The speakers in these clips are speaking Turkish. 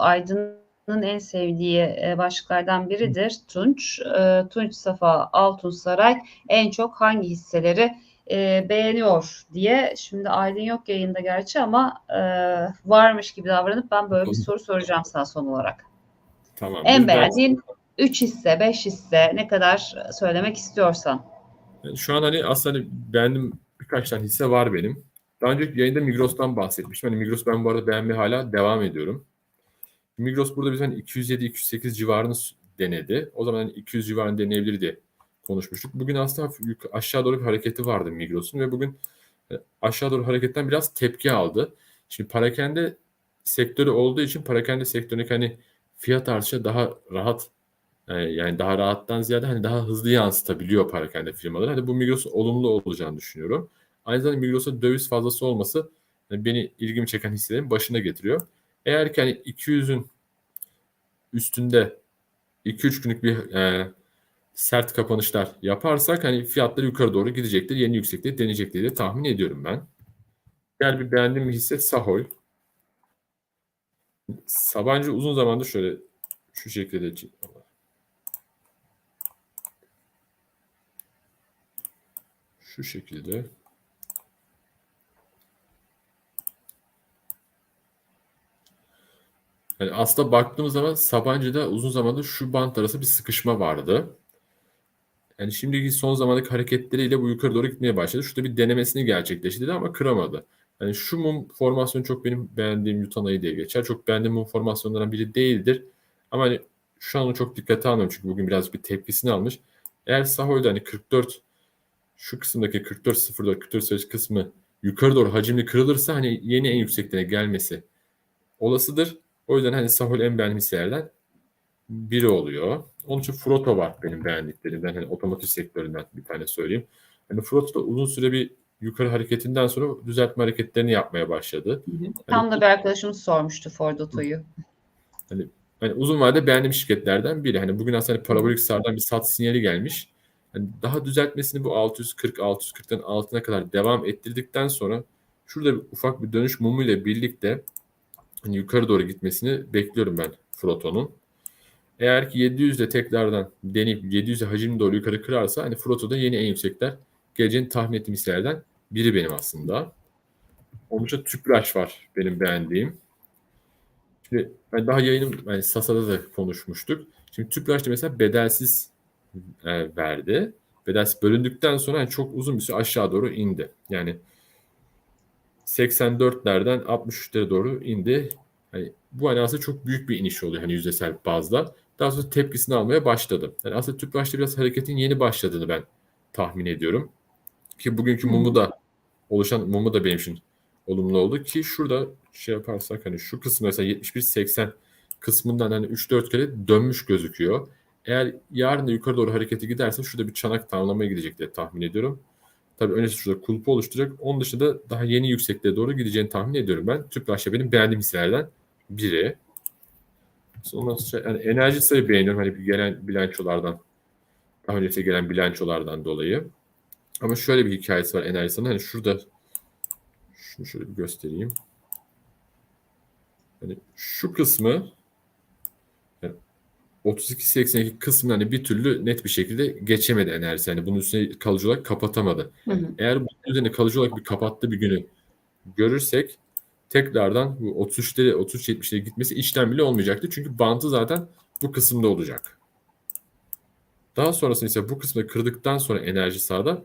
Aydın'ın en sevdiği e, başlıklardan biridir. Tunç. E, Tunç Safa Altunsaray en çok hangi hisseleri e, beğeniyor diye. Şimdi Aydın yok yayında gerçi ama e, varmış gibi davranıp ben böyle bir soru soracağım sana son olarak. Tamam. En beğendiğin 3 hisse, 5 hisse ne kadar söylemek istiyorsan. Yani şu an hani aslında hani beğendim birkaç tane hisse var benim. Daha önce yayında Migros'tan bahsetmiştim. Hani Migros ben bu arada beğenmeye hala devam ediyorum. Migros burada biz hani 207-208 civarını denedi. O zaman hani 200 civarını deneyebilir diye konuşmuştuk. Bugün aslında aşağı doğru bir hareketi vardı Migros'un ve bugün e, aşağı doğru hareketten biraz tepki aldı. Şimdi parakende sektörü olduğu için parakende sektöründeki hani fiyat artışı daha rahat e, yani daha rahattan ziyade hani daha hızlı yansıtabiliyor parakende firmaları. Hani bu Migros'un olumlu olacağını düşünüyorum. Aynı zamanda Migros'a döviz fazlası olması yani beni ilgimi çeken hisselerin başına getiriyor. Eğer ki hani 200'ün üstünde 2-3 günlük bir e, sert kapanışlar yaparsak hani fiyatlar yukarı doğru gidecektir. Yeni yüksekliğe deneyecektir diye tahmin ediyorum ben. Diğer bir beğendiğim bir hisse Sahol. Sabancı uzun zamandır şöyle şu şekilde şu şekilde Yani aslında baktığımız zaman Sabancı'da uzun zamandır şu bant arası bir sıkışma vardı. Yani şimdiki son zamandaki hareketleriyle bu yukarı doğru gitmeye başladı. Şurada bir denemesini gerçekleştirdi ama kıramadı. Yani şu mum formasyonu çok benim beğendiğim Yutanay'ı diye geçer. Çok beğendiğim mum formasyonlarından biri değildir. Ama hani şu an çok dikkate almıyorum çünkü bugün birazcık bir tepkisini almış. Eğer Sahoy'da hani 44 şu kısımdaki 44.04 44 kısmı yukarı doğru hacimli kırılırsa hani yeni en yükseklerine gelmesi olasıdır. O yüzden hani Sahol en beğendiğim hisselerden biri oluyor. Onun için Froto var benim beğendiklerimden. Hani otomotiv sektöründen bir tane söyleyeyim. Hani Froto da uzun süre bir yukarı hareketinden sonra düzeltme hareketlerini yapmaya başladı. Tam da bir arkadaşımız sormuştu Ford Oto'yu. Hani uzun vadede beğendiğim şirketlerden biri. Hani bugün aslında hani parabolik sardan bir sat sinyali gelmiş. Hani daha düzeltmesini bu 640 640'tan altına kadar devam ettirdikten sonra şurada bir ufak bir dönüş mumu ile birlikte hani yukarı doğru gitmesini bekliyorum ben Froto'nun. Eğer ki 700'de tekrardan deneyip 700'e hacim doğru yukarı kırarsa hani Froto'da yeni en yüksekler geleceğini tahmin ettiğim hisselerden biri benim aslında. İçin Tüpraş var benim beğendiğim. Şimdi ben daha yayınım yani Sasa'da da konuşmuştuk. Şimdi Tüpraş'ta mesela bedelsiz e, verdi. Bedelsiz bölündükten sonra hani çok uzun bir süre aşağı doğru indi. Yani 84'lerden 63'lere doğru indi. Hani bu hani aslında çok büyük bir iniş oluyor hani yüzdesel bazda. Daha sonra tepkisini almaya başladı. Yani aslında Tüpraş'ta biraz hareketin yeni başladığını ben tahmin ediyorum. Ki bugünkü mumu da oluşan mumu da benim için olumlu oldu ki şurada şey yaparsak hani şu kısmı mesela 71-80 kısmından hani 3-4 kere dönmüş gözüküyor. Eğer yarın da yukarı doğru hareketi giderse şurada bir çanak tamamlamaya gidecek diye tahmin ediyorum. Tabii öncesi şurada kulpu oluşturacak. Onun dışında daha yeni yüksekliğe doğru gideceğini tahmin ediyorum ben. Tüpraş'ta benim beğendiğim hisselerden biri. Ondan sonra yani enerji sayı beğeniyorum hani gelen bilançolardan. Daha önce gelen bilançolardan dolayı. Ama şöyle bir hikayesi var enerji sayının. Hani şurada şunu şöyle bir göstereyim. Hani şu kısmı 32-82 kısmını hani bir türlü net bir şekilde geçemedi enerjisi. Yani bunun üstüne kalıcı olarak kapatamadı. Hı hı. Eğer bunun üzerine kalıcı olarak bir kapattığı bir günü görürsek tekrardan bu 33'lere 33-70'lere gitmesi işlem bile olmayacaktı. Çünkü bantı zaten bu kısımda olacak. Daha sonrasında ise bu kısmı kırdıktan sonra enerji sahada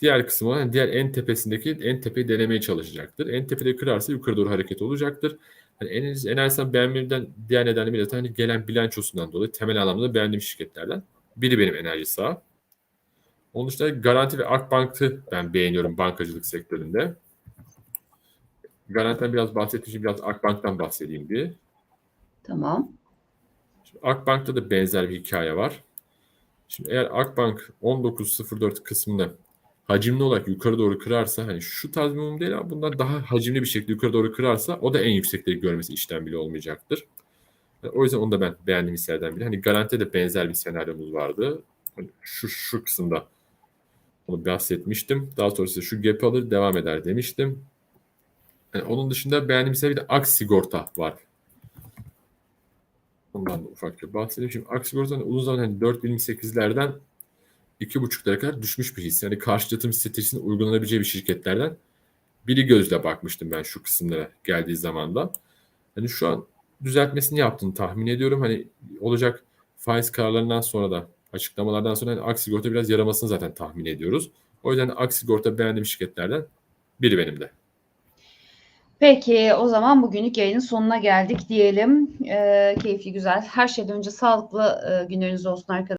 diğer kısmı yani diğer en tepesindeki en tepeyi denemeye çalışacaktır. En tepede kırarsa yukarı doğru hareket olacaktır. Yani enerji, enerjiden beğenmemden diğer nedenle bir de hani gelen bilançosundan dolayı temel anlamda beğendiğim şirketlerden biri benim enerji sağ. Onun dışında Garanti ve Akbank'ı ben beğeniyorum bankacılık sektöründe. Garanti'den biraz bahsettiğim biraz Akbank'tan bahsedeyim bir. Tamam. Şimdi Akbank'ta da benzer bir hikaye var. Şimdi eğer Akbank 19.04 kısmında hacimli olarak yukarı doğru kırarsa hani şu tarz bir mum değil ama bundan daha hacimli bir şekilde yukarı doğru kırarsa o da en yüksekleri görmesi işlem bile olmayacaktır. Yani o yüzden onu da ben beğendiğim hisselerden biri. Hani Garanti'de de benzer bir senaryomuz vardı. Hani şu, şu kısımda onu bahsetmiştim. Daha sonrasında şu gap alır devam eder demiştim. Yani onun dışında beğendiğim bir de Ak Sigorta var. Ondan da ufakça bahsedeyim. Şimdi Aksigorta'nın uzun zaman hani 4.28'lerden 2.5'lara kadar düşmüş bir hisse. Yani karşı yatırım stratejisinin uygulanabileceği bir şirketlerden biri gözle bakmıştım ben şu kısımlara geldiği zamanda. Hani şu an düzeltmesini yaptığını tahmin ediyorum. Hani olacak faiz kararlarından sonra da açıklamalardan sonra hani Aksigorta biraz yaramasını zaten tahmin ediyoruz. O yüzden Aksigorta beğendiğim şirketlerden biri benim de. Peki o zaman bugünlük yayının sonuna geldik diyelim. Ee, keyifli güzel. Her şeyden önce sağlıklı e, günleriniz olsun arkadaşlar.